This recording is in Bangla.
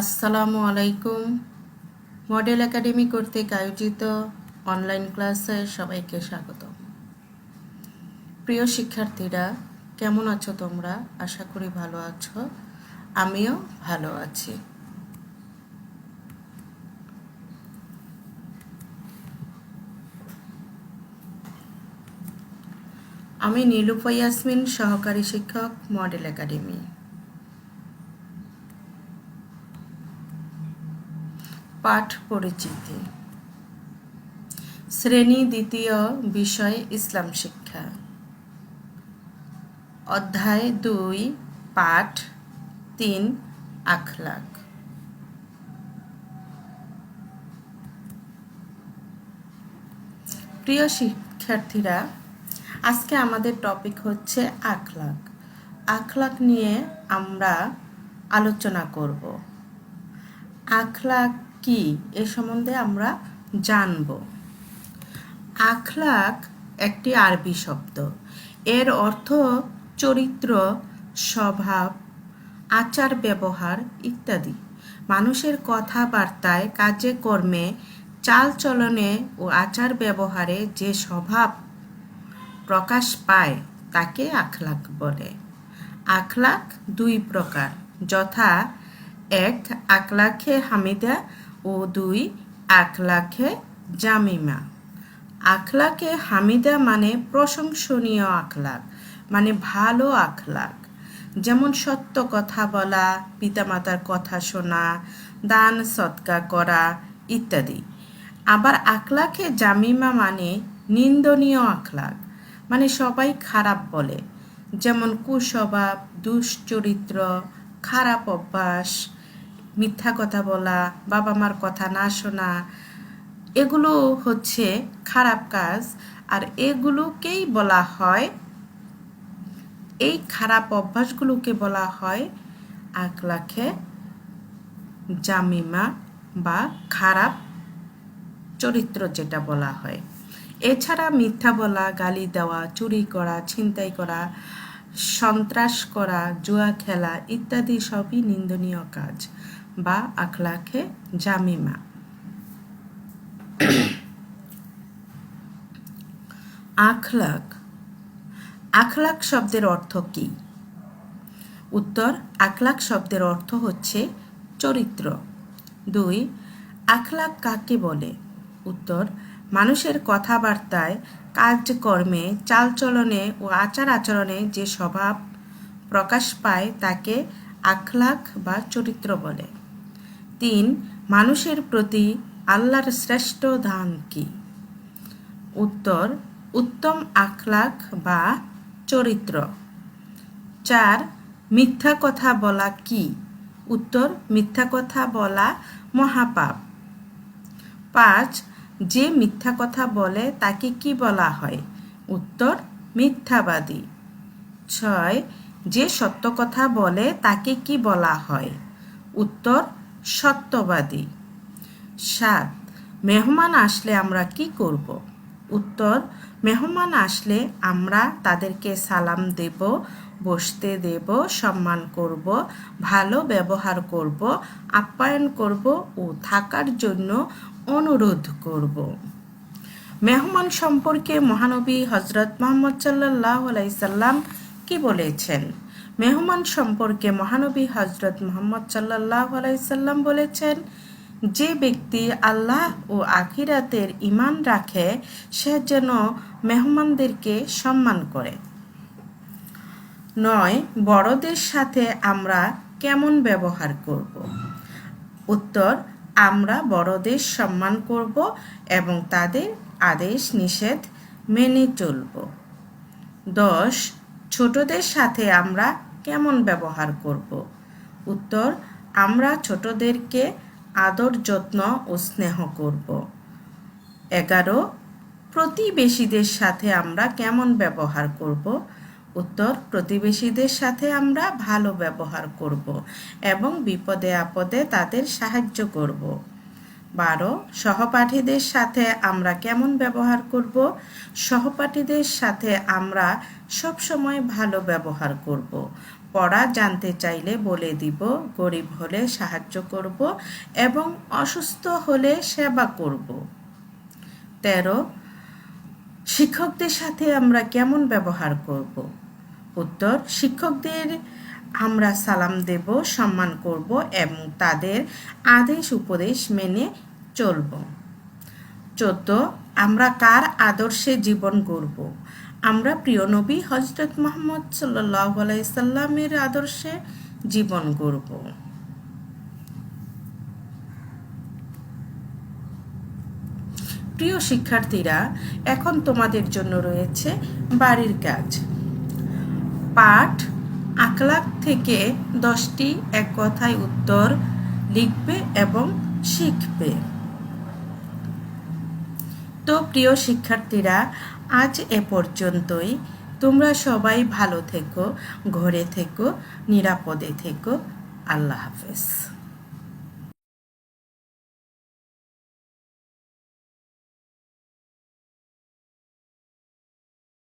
আসসালামু আলাইকুম। মডেল একাডেমি কর্তৃক আয়োজিত অনলাইন ক্লাসে সবাইকে স্বাগত প্রিয় শিক্ষার্থীরা, কেমন আছো তোমরা? আশা করি ভালো আছো। আমিও ভালো আছি। আমি নীলুফা ইয়াসমিন, সহকারী শিক্ষক, মডেল একাডেমি। পাঠ পরিচিতি। শ্রেণি দ্বিতীয় বিষয়, ইসলাম শিক্ষা। অধ্যায় দুই, পাঠ তিন, আখলাক। প্রিয় শিক্ষার্থীরা, আজকে আমাদের টপিক হচ্ছে আখলাক। আখলাক নিয়ে আমরা আলোচনা করব। আখলাক কি এ সম্বন্ধে আমরা জানব। আখলাক একটি আরবি শব্দ। এর অর্থ চরিত্র, স্বভাব, আচার, ব্যবহার ইত্যাদি। মানুষের কথাবার্তায়, কাজে, কর্মে, চালচলনে ও আচার ব্যবহারে যে স্বভাব প্রকাশ পায়, তাকে আখলাক বলে। আখলাক দুই প্রকার, যথা এক আখলাখে হামিদা ও দুই আখলাখে জামিমা। আখলাকে হামিদা মানে প্রশংসনীয় আখলাক মানে ভালো আখলাক যেমন সত্য কথা বলা, পিতামাতার কথা শোনা, দান সৎকা করা ইত্যাদি। আবার আখলাকে জামিমা মানে নিন্দনীয় আখলাক মানে সবাই খারাপ বলে। যেমন কুস্বভাব, দুশ্চরিত্র, খারাপ অভ্যাস মিথ্যা কথা বলা বাবা মার কথা না শোনা, এগুলো হচ্ছে খারাপ কাজ। আর এগুলোকেই বলা হয়, এই খারাপ অভ্যাসগুলোকে বলা হয় আকলাখে জামিমা বা খারাপ চরিত্র যেটা বলা হয়। এছাড়া মিথ্যা বলা, গালি দেওয়া, চুরি করা, ছিনতাই করা, সন্ত্রাস করা, জুয়া খেলা ইত্যাদি সবই নিন্দনীয় কাজ। বা আখলাখে জামিমা। আখলাক। আখলাক শব্দের অর্থ কি? উত্তর, আখলাক শব্দের অর্থ হচ্ছে চরিত্র। দুই, আখলাক কাকে বলে? উত্তর, মানুষের কথাবার্তায়, কাজকর্মে, চালচলনে ও আচার আচরণে যে স্বভাব প্রকাশ পায় তাকে আখলাক বা চরিত্র বলে। তিন, মানুষের প্রতি আল্লাহর শ্রেষ্ঠ দান কি? উত্তর, উত্তম আখলাক বা চরিত্র। চার, মিথ্যা কথা বলা কি? উত্তর, মিথ্যা কথা বলা মহাপাপ। পাঁচ, যে মিথ্যা কথা বলে তাকে কি বলা হয়? উত্তর, মিথ্যাবাদী। ছয়, যে সত্য কথা বলে তাকে কি বলা হয়? উত্তর সত্যবাদী। সাত, মেহমান আসলে আমরা কি করব? উত্তর, মেহমান আসলে আমরা তাদেরকে সালাম দেব, বসতে দেব, সম্মান করব, ভালো ব্যবহার করব, আপ্যায়ন করব ও থাকার জন্য অনুরোধ করব। মেহমান সম্পর্কে মহানবী হজরত মোহাম্মদ সাল্লাহ আলাইসাল্লাম কি বলেছেন? মেহমান সম্পর্কে মহানবী হজরত মোহাম্মদ সাল্লাহ আলাইসাল্লাম বলেছেন, যে ব্যক্তি আল্লাহ ও আখিরাতের ইমান রাখে, সে যেন মেহমানদেরকে সম্মান করে। নয়, বড়দের সাথে আমরা কেমন ব্যবহার করব? উত্তর, আমরা বড়দের সম্মান করব এবং তাদের আদেশ নিষেধ মেনে চলব। দশ, ছোটদের সাথে আমরা কেমন ব্যবহার করব? উত্তর, আমরা ছোটদেরকে আদর, যত্ন ও স্নেহ করব। এগারো, প্রতিবেশীদের সাথে আমরা কেমন ব্যবহার করব? উত্তর, প্রতিবেশীদের সাথে আমরা ভালো ব্যবহার করব এবং বিপদে আপদে তাদের সাহায্য করব। বারো, সহপাঠীদের সাথে আমরা কেমন ব্যবহার করব? সহপাঠীদের সাথে আমরা সবসময় ভালো ব্যবহার করব। পড়া জানতে চাইলে বলে দিব, গরিব হলে সাহায্য করব এবং অসুস্থ হলে সেবা করব। তেরো, শিক্ষকদের সাথে আমরা কেমন ব্যবহার করব? উত্তর, শিক্ষকদের আমরা সালাম দেব, সম্মান করব এবং তাদের আদেশ উপদেশ মেনে চলব। চোদ্দ, আমরা কার আদর্শে জীবন গড়ব আমরা প্রিয় নবী হজরত মোহাম্মদ সাল্লাহ আলাইসাল্লামের আদর্শে জীবন গড়ব প্রিয় শিক্ষার্থীরা, এখন তোমাদের জন্য রয়েছে বাড়ির কাজ। পাঠ আকলাক থেকে দশটি এক কথায় উত্তর লিখবে এবং শিখবে। তো প্রিয় শিক্ষার্থীরা, আজ এ পর্যন্তই। তোমরা সবাই ভালো থেকো, ঘরে থেকো, নিরাপদে থেকো। আল্লাহ হাফেজ।